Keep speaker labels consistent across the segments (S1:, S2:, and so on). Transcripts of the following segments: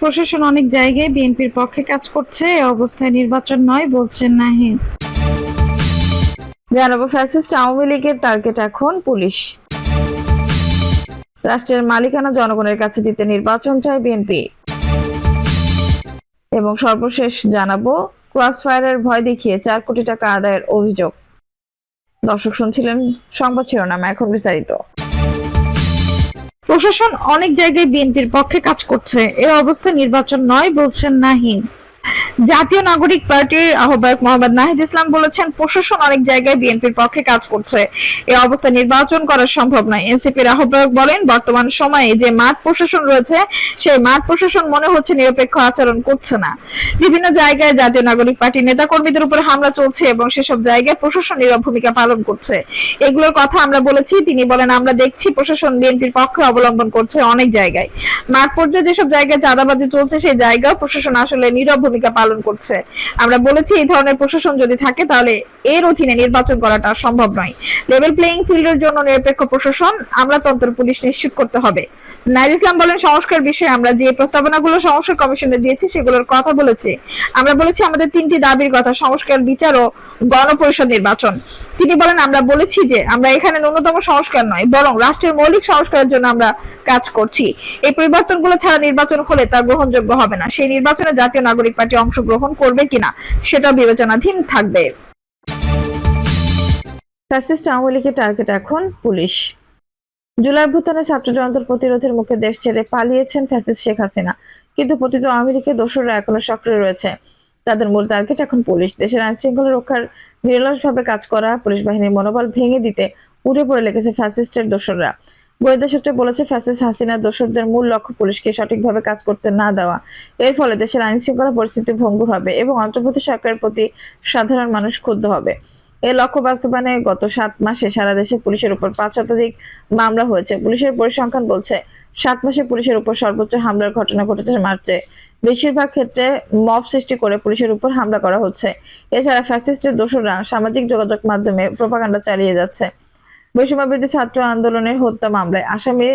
S1: প্রশাসন অনেক জায়গায় বিএনপির পক্ষে কাজ করছে, এ অবস্থায় নির্বাচন নয়, বলছেন নাহিদ।
S2: জানাব, ফ্যাসিস্ট আওয়ামী লীগের টার্গেট এখন পুলিশ। রাষ্ট্রের মালিকানা জনগণের কাছে দিতে নির্বাচন চায় বিএনপি। এবং সর্বশেষ জানাব, ক্রসফায়ারের ভয় দেখিয়ে চার কোটি টাকা আদায়ের অভিযোগ। দর্শক শুনছিলেন সংবাদ শিরোনাম, এখন বিস্তারিত।
S1: প্রশাসন অনেক জায়গায় বিএনপির পক্ষে কাজ করছে। এ অবস্থা নির্বাচন নয় বলছেন নাহিদ। জাতীয় নাগরিক পার্টির আহ্বায়ক মোহাম্মদ নাহিদ ইসলাম বলেছেন, প্রশাসন অনেক জায়গায় বিএনপির পক্ষে কাজ করছে। এ অবস্থায় নির্বাচন করা সম্ভব নয়। এনসিপির আহ্বায়ক বলেন, বর্তমান সময়ে যে মাঠ প্রশাসন রয়েছে, সেই মাঠ প্রশাসন মনে হচ্ছে নিরপেক্ষ আচরণ করছে না। বিভিন্ন জায়গায় জাতীয় নাগরিক পার্টির নেতাকর্মীদের উপর হামলা চলছে এবং সেসব জায়গায় প্রশাসন নীরব ভূমিকা পালন করছে। এগুলোর কথা আমরা বলেছি, তিনি বলেন, আমরা দেখছি প্রশাসন বিএনপির পক্ষে অবলম্বন করছে অনেক জায়গায়। মাঠ পর্যায়ে যেসব জায়গায় চাঁদাবাজি চলছে, সেই জায়গায় প্রশাসন আসলে নীরব ভূমিকা পালন করছে। আমরা বলেছি এই ধরনের প্রশাসন যদি থাকে, তাহলে এর অধীনে নির্বাচন করাটা সম্ভব নয়। লেভেল প্লেইং ফিল্ডের জন্য নিরপেক্ষ প্রশাসন, আমলাতন্ত্র পুলিশ নিশ্চিত করতে হবে। নাইর ইসলাম বলেন, সংস্কার বিষয়ে আমরা যে প্রস্তাবনাগুলো সংস্কার কমিশনে দিয়েছি, সেগুলোর কথা বলেছি। আমরা বলেছি আমাদের তিনটি দাবির কথা, সংস্কার, বিচার ও গণপরিষদ নির্বাচন। তিনি বলেন, আমরা বলেছি যে আমরা এখানে ন্যূনতম সংস্কার নয়, বরং রাষ্ট্রের মৌলিক সংস্কারের জন্য আমরা কাজ করছি। এই পরিবর্তনগুলো ছাড়া নির্বাচন হলে তা গ্রহণযোগ্য হবে না। সেই নির্বাচনে জাতীয় নাগরিক পার্টি অংশগ্রহণ করবে কিনা সেটা বিবেচনাধীন থাকবে।
S2: এখন পুলিশ। জুলাই ভুতানে ছাত্র জনতার প্রতিরোধের মুখে দেশ ছেড়ে পালিয়েছেন ফ্যাসিস্ট শেখ হাসিনা। কিন্তু পতিত আওয়ামী লীগের দোসররা এখনও সক্রিয় রয়েছে। তাদের মূল টার্গেট এখন পুলিশ। দেশের আইন শৃঙ্খলা রক্ষার নিরলসভাবে কাজ করা, পুলিশ বাহিনীর মনোবল ভেঙে দিতে উঠে পড়ে লেগেছে ফ্যাসিস্টের দোসররা। গোয়েন্দা সূত্রে বলেছে, ফ্যাসিস্ট হাসিনার দোসরদের মূল লক্ষ্য পুলিশকে সঠিকভাবে কাজ করতে না দেওয়া। এর ফলে দেশের আইন শৃঙ্খলা পরিস্থিতি ভঙ্গুর হবে এবং অন্তর্বর্তী সরকারের প্রতি সাধারণ মানুষ ক্ষুব্ধ হবে। এই লক্ষ্য বাস্তবায়নে গত সাত মাসে সারা দেশে পুলিশের উপর পাঁচ শতাধিক মামলা হয়েছে। পুলিশের পরিসংখ্যান বলছে, সাত মাসে পুলিশের উপর সর্বোচ্চ হামলার ঘটনা ঘটেছে মার্চে। বেশিরভাগ ক্ষেত্রে মব সৃষ্টি করে পুলিশের উপর হামলা করা হচ্ছে। এছাড়া ফ্যাসিস্টের দোষরা সামাজিক যোগাযোগ মাধ্যমে প্রপাগান্ডা চালিয়ে যাচ্ছে। বৈষম্যবিরোধী ছাত্র আন্দোলনের হত্যা মামলায় আসামি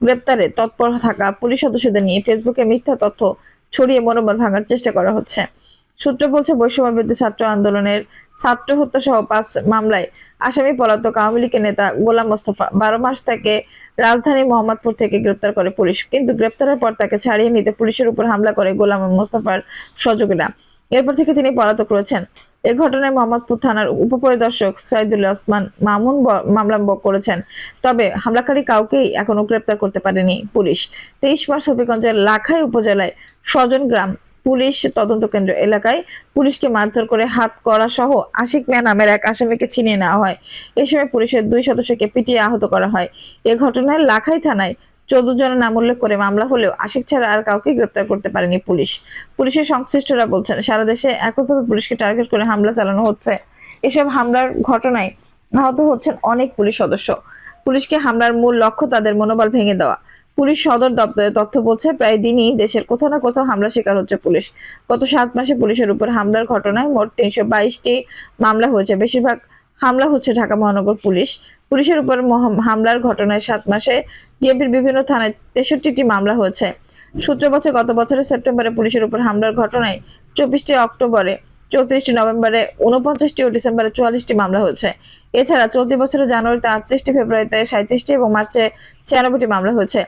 S2: গ্রেপ্তারে তৎপর থাকা পুলিশ সদস্যদের নিয়ে ফেসবুকে মিথ্যা তথ্য ছড়িয়ে মনোবল ভাঙার চেষ্টা করা হচ্ছে। সূত্র বলছে বৈষম্যবিরোধী ছাত্র আন্দোলনের ছাত্র হত্যা সহ পাঁচ মামলায় আসামি পলাতক আওয়ামী লীগের নেতা গোলাম মোস্তফা বারো মাস থেকে রাজধানী মোহাম্মদপুর থেকে গ্রেপ্তার করে পুলিশ, কিন্তু গ্রেপ্তারের পর তাকে ছাড়িয়ে নিতে পুলিশের উপর হামলা করে গোলাম মোস্তফার সহযোগীরা। এরপর থেকে তিনি পলাতক রয়েছেন। এ ঘটনায় মোহাম্মদপুর থানার উপপরিদর্শক সাইদুল ওসমান মামুন মামলা করেছেন। তবে হামলাকারী কাউকেই এখনও গ্রেপ্তার করতে পারেনি পুলিশ। তেইশ মার্চ হবিগঞ্জের লাখাই উপজেলায় স্বজন গ্রাম পুলিশ তদন্ত কেন্দ্র এলাকায় পুলিশকে মারধর করে হাত করা সহ আশিক মিয়া নামের এক আসামিকে ছিনিয়ে নেওয়া হয়। এ সময় পুলিশের দুই সদস্যকে পিটিয়ে আহত করা হয়। এ ঘটনায় লাখাই থানায় চোদ্দ জনের নাম উল্লেখ করে মামলা হলেও আশিক ছাড়া আর কাউকে গ্রেপ্তার করতে পারেনি পুলিশ। পুলিশের সংশ্লিষ্টরা বলছেন, সারা দেশে একইভাবে পুলিশকে টার্গেট করে হামলা চালানো হচ্ছে। এসব হামলার ঘটনায় আহত হচ্ছেন অনেক পুলিশ সদস্য। পুলিশকে হামলার মূল লক্ষ্য তাদের মনোবল ভেঙে দেওয়া। পুলিশ সদর দপ্তরের তথ্য বলছে, প্রায় দিনই দেশের কোথাও না কোথাও হামলা শিকার হচ্ছে পুলিশ। গত সাত মাসে পুলিশের উপর হামলার ঘটনায় মোট তিনশো বাইশটি মামলা হয়েছে। বেশিরভাগ হামলা হচ্ছে ঢাকা মহানগর পুলিশ। পুলিশের উপর হামলার ঘটনায় সাত মাসে ডিএমপির বিভিন্ন থানায় তেষট্টিটি মামলা হয়েছে। সূত্র বলছে, গত বছরের সেপ্টেম্বরে পুলিশের উপর হামলার ঘটনায় চব্বিশটি অক্টোবরে, চৌত্রিশটি নভেম্বরে উনপঞ্চাশটি ও ডিসেম্বরে চুয়াল্লিশটি মামলা হয়েছে। এছাড়া চলতি বছরের জানুয়ারিতে আটত্রিশটি, ফেব্রুয়ারিতে সাঁত্রিশটি এবং মার্চে ছিয়ানব্বইটি মামলা হয়েছে।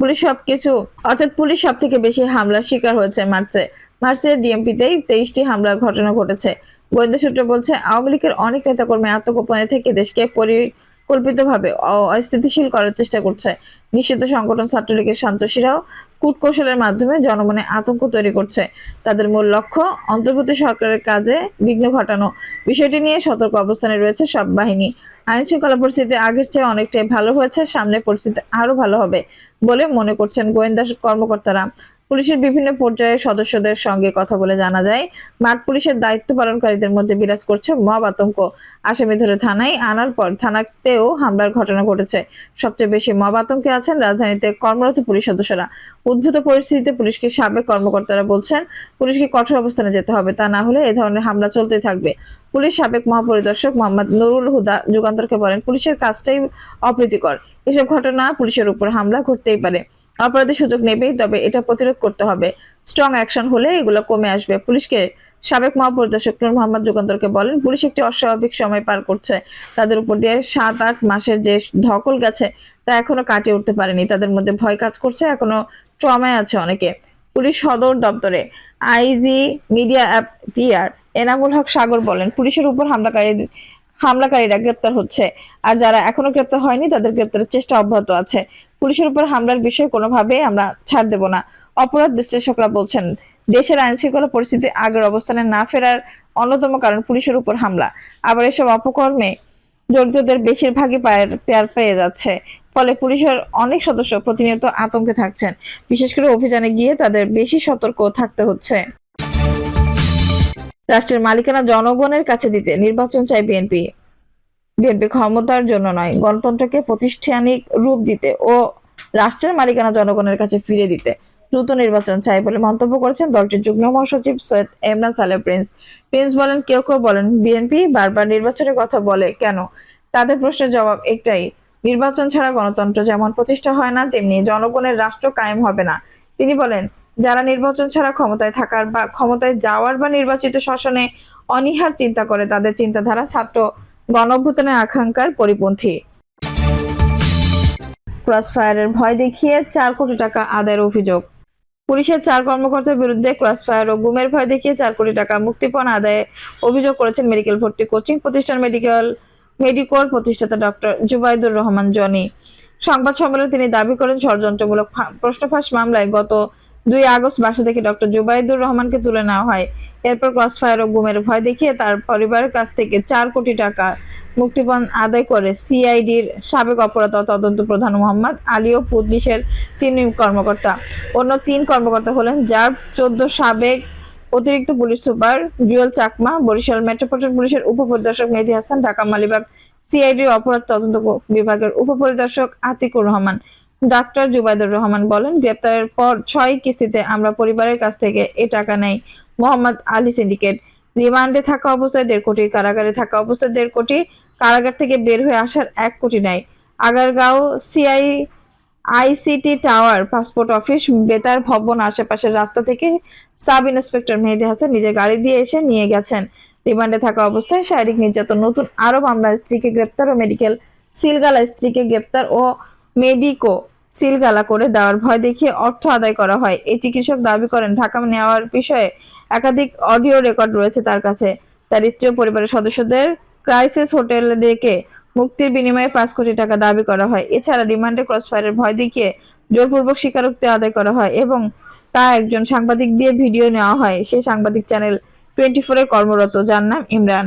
S2: পুলিশ সবকিছু, অর্থাৎ পুলিশ সব থেকে বেশি হামলার শিকার হয়েছে মার্চে। মার্চে ডিএমপিতেই তেইশটি হামলার ঘটনা ঘটেছে। গোয়েন্দা সূত্র বলছে, আওয়ামী লীগের অনেক নেতাকর্মী আত্মগোপনে থেকে দেশকে পরিকল্পিতভাবে অ- অস্থিতিশীল করার চেষ্টা করছে। নিষিদ্ধ সংগঠন ছাত্রলীগের সন্ত্রাসীরাও কূটকৌশলের মাধ্যমে জনমনে আতঙ্ক তৈরি করছে। তাদের মূল লক্ষ্য, অন্তর্বর্তী সরকারের কাজে বিঘ্ন ঘটানো। বিষয়টি নিয়ে সতর্ক অবস্থানে রয়েছে সব বাহিনী। আইন শৃঙ্খলা পরিস্থিতি আগের চেয়ে অনেকটাই ভালো হয়েছে সামনে পরিস্থিতি আরও ভালো হবে বলে মনে করছেন গোয়েন্দা কর্মকর্তারা। পুলিশের বিভিন্ন পর্যায়ের সদস্যদের সঙ্গে কথা বলে জানা যায়, মাঠ পুলিশের দায়িত্ব পালনকারীদের মধ্যে বিরাজ করছে মব আতঙ্ক। আসামি ধরে থানায় আনার পর থানাতেও হামলার ঘটনা ঘটেছে। সবচেয়ে বেশি মব আতঙ্কে আছেন রাজধানীতে কর্মরত পুলিশ সদস্যরা। উদ্ভূত পরিস্থিতিতে পুলিশকে সাবেক কর্মকর্তারা বলছেন, পুলিশকে কঠোর অবস্থানে যেতে হবে, তা না হলে এ ধরনের হামলা চলতেই থাকবে। পুলিশ সাবেক মহাপরিদর্শক মোহাম্মদ নুরুল হুদা যুগান্তরকে বলেন, পুলিশের কাজটাই অপ্রীতিকর। এসব ঘটনা পুলিশের উপর হামলা ঘটতেই পারে। অপরাধী সুযোগ নেবেই, তবে এটা প্রতিরোধ করতে হবে। স্ট্রং অ্যাকশন হলে এগুলো কমে আসবে। পুলিশকে সাবেক মহাপরিদর্শক নূর মোহাম্মদ যুগান্তরকে বলেন, পুলিশ একটি অস্বাভাবিক সময় পার করছে। তাদের উপর দিয়ে সাত আট মাসের যে ধকল গেছে, তা এখনও কাটিয়ে উঠতে পারেনি। তাদের মধ্যে ভয় কাজ করছে, এখনও ট্রমায় আছে অনেকে। পুলিশ সদর দপ্তরে আইজি মিডিয়া অ্যাপ পিআর এনামুল হক সাগর বলেন, পুলিশের উপর হামলাকারী হামলাকারীরা গ্রেপ্তার হচ্ছে। আর যারা এখনও গ্রেপ্তার হয়নি, তাদের গ্রেপ্তারের চেষ্টা অব্যাহত আছে। পুলিশের উপর হামলার বিষয়ে কোনোভাবেই আমরা ছাড় দেব না। অপরাধ বিশ্লেষকরা বলছেন, দেশের আইন শৃঙ্খলা পরিস্থিতি আগের অবস্থানে না ফেরার অন্যতম কারণ পুলিশের উপর হামলা। আবার এসব অপকর্মে জড়িতদের বেশিরভাগই পায়ের পেয়ার পেয়ে যাচ্ছে। ফলে পুলিশের অনেক সদস্য প্রতিনিয়ত আতঙ্কে থাকছেন। বিশেষ করে অভিযানে গিয়ে তাদের বেশি সতর্ক থাকতে হচ্ছে। রাষ্ট্রের মালিকানা জনগণের কাছে দিতে নির্বাচন চায় বিএনপি। বিএনপি ক্ষমতার জন্য নয়, গণতন্ত্রকে প্রতিষ্ঠানিক রূপ দিতে ও রাষ্ট্রের মালিকানা জনগণের কাছে ফিরে দিতে দ্রুত নির্বাচন চাই বলে মন্তব্য করেছেন দলটির যুগ্ম মহাসচিব সৈয়দ এমরান সালেহ প্রিন্স। প্রিন্স বলেন, কেউ কেউ বলেন, বিএনপি বারবার নির্বাচনের কথা বলে কেন? তাদের প্রশ্নের জবাব একটাই, নির্বাচন ছাড়া গণতন্ত্র যেমন প্রতিষ্ঠা হয় না, তেমনি জনগণের রাষ্ট্র কায়েম হবে না। তিনি বলেন যারা নির্বাচন ছাড়া ক্ষমতায় থাকার বা ক্ষমতায় যাওয়ার বা নির্বাচিত শাসনে অনীহার চিন্তা করে তাদের চিন্তাধারা ছাত্র গণঅভ্যুত্থানের আকাঙ্ক্ষার পরিপন্থী। ক্রসফায়ারের ভয় দেখিয়ে চার কোটি টাকা আদায়ের অভিযোগ। পুলিশের চার কর্মকর্তার বিরুদ্ধে ক্রসফায়ার ও গুমের ভয় দেখিয়ে চার কোটি টাকা মুক্তিপণ আদায়ে অভিযোগ করেছেন মেডিকেল ভর্তি কোচিং প্রতিষ্ঠান মেডিকেল মেডিকোর প্রতিষ্ঠাতা ডক্টর জুবাইদুর রহমান জনি। সংবাদ সম্মেলনে তিনি দাবি করেন, ষড়যন্ত্রমূলক প্রশ্নফাঁস মামলায় গত দুই আগস্ট বাসা থেকে ডক্টর জুবাইদুর রহমানকে তুলে নেওয়া হয়। এরপর ক্রসফায়ার ও গুমের ভয় দেখিয়ে তার পরিবারের কাছ থেকে চার কোটি টাকা মুক্তিপণ আদায় করে সিআইডির সাবেক অপরাধ তদন্ত প্রধান মোহাম্মদ আলী ও পুলিশের তিন কর্মকর্তা। অন্য তিন কর্মকর্তা হলেন যার চোদ্দ সাবেক অতিরিক্ত police super Jewel Chakma, Barishal metropolitan পুলিশের উপপরিদর্শক মেহেদি হাসান, ঢাকা মালিবাগ সিআইডির অপরাধ তদন্ত বিভাগের উপপরিদর্শক আতিকুর রহমান। ডাক্তার জুবাইদুর রহমান বলেন, গ্রেপ্তারের পর ছয় কিস্তিতে আমরা পরিবারের কাছ থেকে এ টাকা নেই। মোহাম্মদ আলী সিন্ডিকেট, রিমান্ডে থাকা অবস্থায় দেড় কোটি, কারাগারে থাকা অবস্থায় দেড় কোটি, কারাগার থেকে বের হয়ে আসার এক কোটি নাই। Agargaon CI ICT tower, passport office, বেতার ভবন আশেপাশের রাস্তা থেকে সাব ইন্সপেক্টর মেহেদি হাসান নিজের গাড়ি দিয়ে এসে নিয়ে গেছেন। রিমান্ডে থাকা অবস্থায় শারীরিক নির্যাতন, নতুন আরও মামলা স্ত্রীকে গ্রেপ্তার ও মেডিকেল সিলগালা স্ত্রীকে গ্রেপ্তার ও মেডিকো সিলগালা করে দেওয়ার ভয় দেখিয়ে অর্থ আদায় করা হয়। এই চিকিৎসক দাবি করেন, ঢাকা নেওয়ার বিষয়ে একাধিক অডিও রেকর্ড রয়েছে তার কাছে। তার স্ত্রী পরিবারের সদস্যদের ক্রাইসিস হোটেল ডেকে মুক্তির বিনিময়ে পাঁচ কোটি টাকা দাবি করা হয়। এছাড়া রিমান্ডে ক্রসফায়ারের ভয় দেখিয়ে জোরপূর্বক স্বীকারোক্তি আদায় করা হয় এবং তা একজন সাংবাদিক দিয়ে ভিডিও নেওয়া হয়। সেই সাংবাদিক চ্যানেল টোয়েন্টি ফোরের কর্মরত, যার নাম ইমরান।